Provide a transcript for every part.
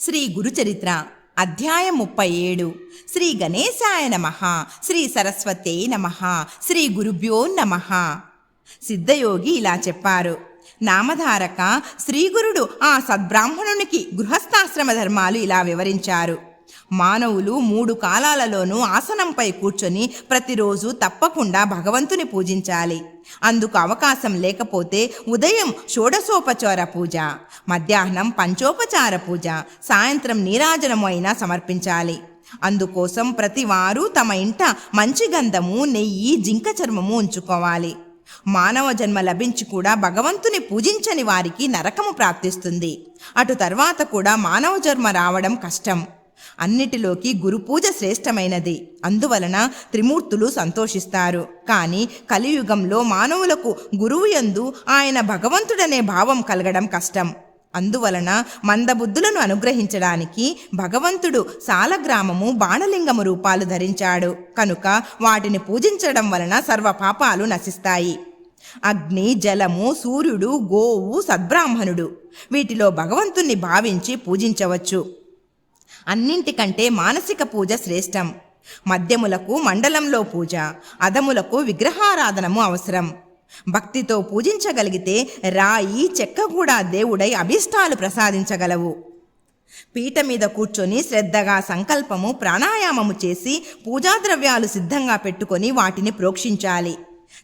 శ్రీ గురుచరిత్ర అధ్యాయం ముప్పై ఏడు. శ్రీ గణేశాయ నమ. శ్రీ సరస్వతే నమ. శ్రీ గురుభ్యో నమ. సిద్ధయోగి ఇలా చెప్పారు. నామధారక శ్రీగురుడు ఆ సద్బ్రాహ్మణునికి గృహస్థాశ్రమ ధర్మాలు ఇలా వివరించారు. మానవులు మూడు కాలాలలోనూ ఆసనంపై కూర్చొని ప్రతిరోజు తప్పకుండా భగవంతుని పూజించాలి. అందుకు అవకాశం లేకపోతే ఉదయం షోడశోపచార పూజ మధ్యాహ్నం పంచోపచార పూజ సాయంత్రం నీరాజనము అయినా సమర్పించాలి. అందుకోసం ప్రతివారు తమ ఇంట మంచి గంధము నెయ్యి జింక చర్మము ఉంచుకోవాలి. మానవ జన్మ లభించి కూడా భగవంతుని పూజించని వారికి నరకము ప్రాప్తిస్తుంది. అటు తర్వాత కూడా మానవ జన్మ రావడం కష్టం. అన్నిటిలోకి గురుపూజ శ్రేష్టమైనది. అందువలన త్రిమూర్తులు సంతోషిస్తారు. కానీ కలియుగంలో మానవులకు గురువు యందు ఆయన భగవంతుడనే భావం కలగడం కష్టం. అందువలన మందబుద్ధులను అనుగ్రహించడానికి భగవంతుడు సాలగ్రామము బాణలింగము రూపాలు ధరించాడు. కనుక వాటిని పూజించడం వలన సర్వపాపాలు నశిస్తాయి. అగ్ని జలము సూర్యుడు గోవు సద్బ్రాహ్మణుడు వీటిలో భగవంతుణ్ణి భావించి పూజించవచ్చు. అన్నింటికంటే మానసిక పూజ శ్రేష్టం. మద్యములకు మండలంలో పూజ అదములకు విగ్రహారాధనము అవసరం. భక్తితో పూజించగలిగితే రాయి చెక్క కూడా దేవుడై అభిష్టాలు ప్రసాదించగలవు. పీట మీద కూర్చొని శ్రద్ధగా సంకల్పము ప్రాణాయామము చేసి పూజాద్రవ్యాలు సిద్ధంగా పెట్టుకొని వాటిని ప్రోక్షించాలి.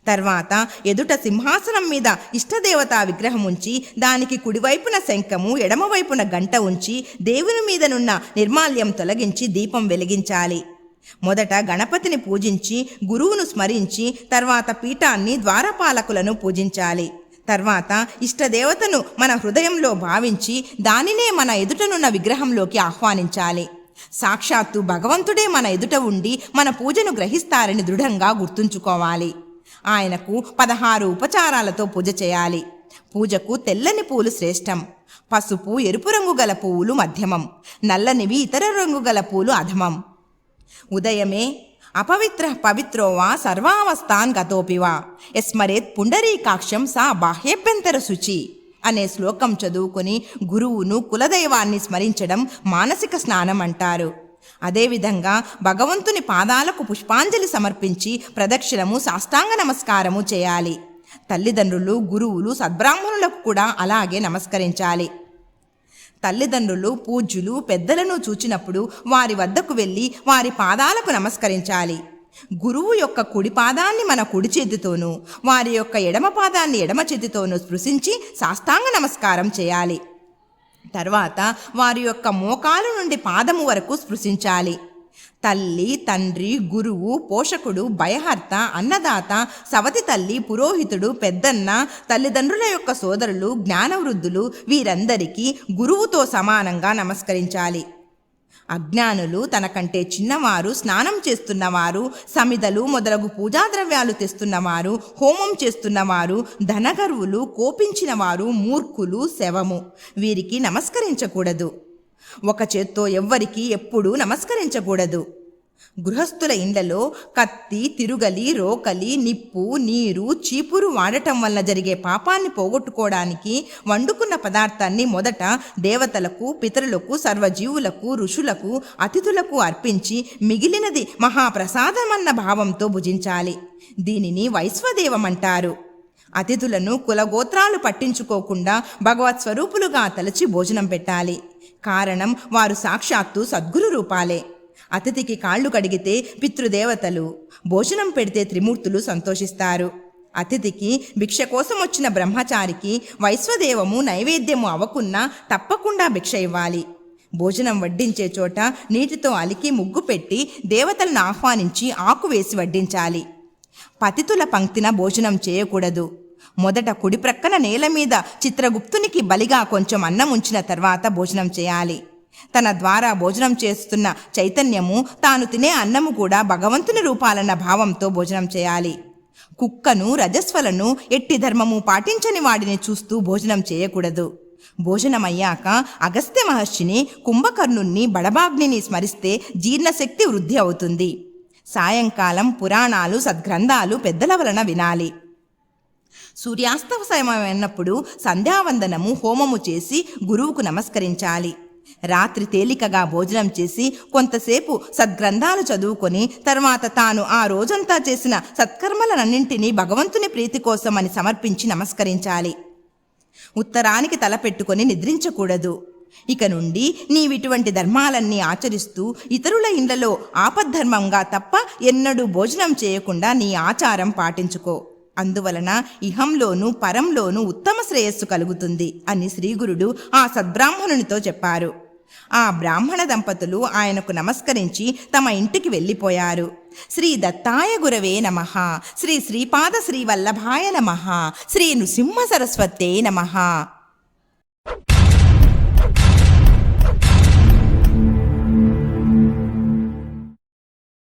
తర్వాత ఎదుట సింహాసనం మీద ఇష్టదేవతా విగ్రహం ఉంచి దానికి కుడివైపున శంఖము ఎడమవైపున గంట ఉంచి దేవుని మీదనున్న నిర్మాల్యం తొలగించి దీపం వెలిగించాలి. మొదట గణపతిని పూజించి గురువును స్మరించి తర్వాత పీఠాన్ని ద్వారపాలకులను పూజించాలి. తర్వాత ఇష్టదేవతను మన హృదయంలో భావించి దానినే మన ఎదుటనున్న విగ్రహంలోకి ఆహ్వానించాలి. సాక్షాత్తు భగవంతుడే మన ఎదుట ఉండి మన పూజను గ్రహిస్తారని దృఢంగా గుర్తుంచుకోవాలి. ఆయనకు పదహారు ఉపచారాలతో పూజ చేయాలి. పూజకు తెల్లని పూలు శ్రేష్టం. పసుపు ఎరుపు రంగు గల పువ్వులు మధ్యమం. నల్లనివి ఇతర రంగు గల పూలు అధమం. ఉదయమే అపవిత్ర పవిత్రో వా సర్వావస్థాన్ గతోపివా ఎస్మరేత్ యస్మరేత్ పుండరీకాక్షం సా బాహ్యభ్యంతర శుచి. అనే శ్లోకం చదువుకొని గురువును కులదైవాన్ని స్మరించడం మానసిక స్నానం అంటారు. అదేవిధంగా భగవంతుని పాదాలకు పుష్పాంజలి సమర్పించి ప్రదక్షిణము సాష్టాంగ నమస్కారము చేయాలి. తల్లిదండ్రులు గురువులు సద్బ్రాహ్మణులకు కూడా అలాగే నమస్కరించాలి. తల్లిదండ్రులు పూజ్యులు పెద్దలను చూచినప్పుడు వారి వద్దకు వెళ్ళి వారి పాదాలకు నమస్కరించాలి. గురువు యొక్క కుడి పాదాన్ని మన కుడి చేతితోనూ వారి యొక్క ఎడమ పాదాన్ని ఎడమ చేతితోనూ స్పృశించి సాష్టాంగ నమస్కారం చేయాలి. తర్వాత వారి యొక్క మోకాలు నుండి పాదము వరకు స్పృశించాలి. తల్లి తండ్రి గురువు పోషకుడు భయహర్త అన్నదాత సవతి తల్లి పురోహితుడు పెద్దన్న తల్లిదండ్రుల యొక్క సోదరులు జ్ఞానవృద్ధులు వీరందరికీ గురువుతో సమానంగా నమస్కరించాలి. అజ్ఞానులు తనకంటే చిన్నవారు స్నానం చేస్తున్నవారు సమిదలు మొదలగు పూజాద్రవ్యాలు తెస్తున్నవారు హోమం చేస్తున్నవారు ధనగర్వులు కోపించినవారు మూర్ఖులు శవము. వీరికి నమస్కరించకూడదు. ఒక చేత్తో ఎవ్వరికి ఎప్పుడూ నమస్కరించకూడదు. గృహస్థుల ఇండ్లలో కత్తి తిరుగలి రోకలి నిప్పు నీరు చీపురు వాడటం వల్ల జరిగే పాపాన్ని పోగొట్టుకోవడానికి వండుకున్న పదార్థాన్ని మొదట దేవతలకు పితరులకు సర్వజీవులకు ఋషులకు అతిథులకు అర్పించి మిగిలినది మహాప్రసాదమన్న భావంతో భుజించాలి. దీనిని వైశ్వదేవమంటారు. అతిథులను కులగోత్రాలు పట్టించుకోకుండా భగవత్ స్వరూపులుగా తలచి భోజనం పెట్టాలి. కారణం వారు సాక్షాత్తు సద్గురు రూపాలే. అతిథికి కాళ్ళు కడిగితే పితృదేవతలు. భోజనం పెడితే త్రిమూర్తులు సంతోషిస్తారు. అతిథికి భిక్ష కోసం వచ్చిన బ్రహ్మచారికి వైశ్వదేవము నైవేద్యము అవ్వకున్నా తప్పకుండా భిక్ష ఇవ్వాలి. భోజనం వడ్డించే చోట నీటితో అలికి ముగ్గు పెట్టి దేవతలను ఆహ్వానించి ఆకు వేసి వడ్డించాలి. పతితుల పంక్తిన భోజనం చేయకూడదు. మొదట కుడి ప్రక్కన నేల మీద చిత్రగుప్తునికి బలిగా కొంచెం అన్నం ఉంచిన తర్వాత భోజనం చేయాలి. తన ద్వారా భోజనం చేస్తున్న చైతన్యము తాను తినే అన్నము కూడా భగవంతుని రూపాలన్న భావంతో భోజనం చేయాలి. కుక్కను రజస్వలను ఎట్టి ధర్మము పాటించని వాడిని చూస్తూ భోజనం చేయకూడదు. భోజనమయ్యాక అగస్త్య మహర్షిని కుంభకర్ణుణ్ణి బడబాగ్నిని స్మరిస్తే జీర్ణశక్తి వృద్ధి అవుతుంది. సాయంకాలం పురాణాలు సద్గ్రంథాలు పెద్దల వలన వినాలి. సూర్యాస్తవ సమయమైనప్పుడు సంధ్యావందనము హోమము చేసి గురువుకు నమస్కరించాలి. రాత్రి తేలికగా భోజనం చేసి కొంతసేపు సద్గ్రంథాలు చదువుకొని తర్వాత తాను ఆ రోజంతా చేసిన సత్కర్మలనన్నింటినీ భగవంతుని ప్రీతి కోసమని సమర్పించి నమస్కరించాలి. ఉత్తరానికి తలపెట్టుకొని నిద్రించకూడదు. ఇక నుండి నీవిటువంటి ధర్మాలన్నీ ఆచరిస్తూ ఇతరుల ఇండ్లలో ఆపద్ధర్మంగా తప్ప ఎన్నడూ భోజనం చేయకుండా నీ ఆచారం పాటించుకో. అందువలన ఇహంలోనూ పరంలోనూ ఉత్తమ శ్రేయస్సు కలుగుతుంది అని శ్రీగురుడు ఆ సద్బ్రాహ్మణునితో చెప్పారు. ఆ బ్రాహ్మణ దంపతులు ఆయనకు నమస్కరించి తమ ఇంటికి వెళ్ళిపోయారు. శ్రీ దత్తాయ గురవే నమ శ్రీ శ్రీపాద శ్రీ వల్లభాయ నమ శ్రీ నృసింహ సరస్వతే నమ.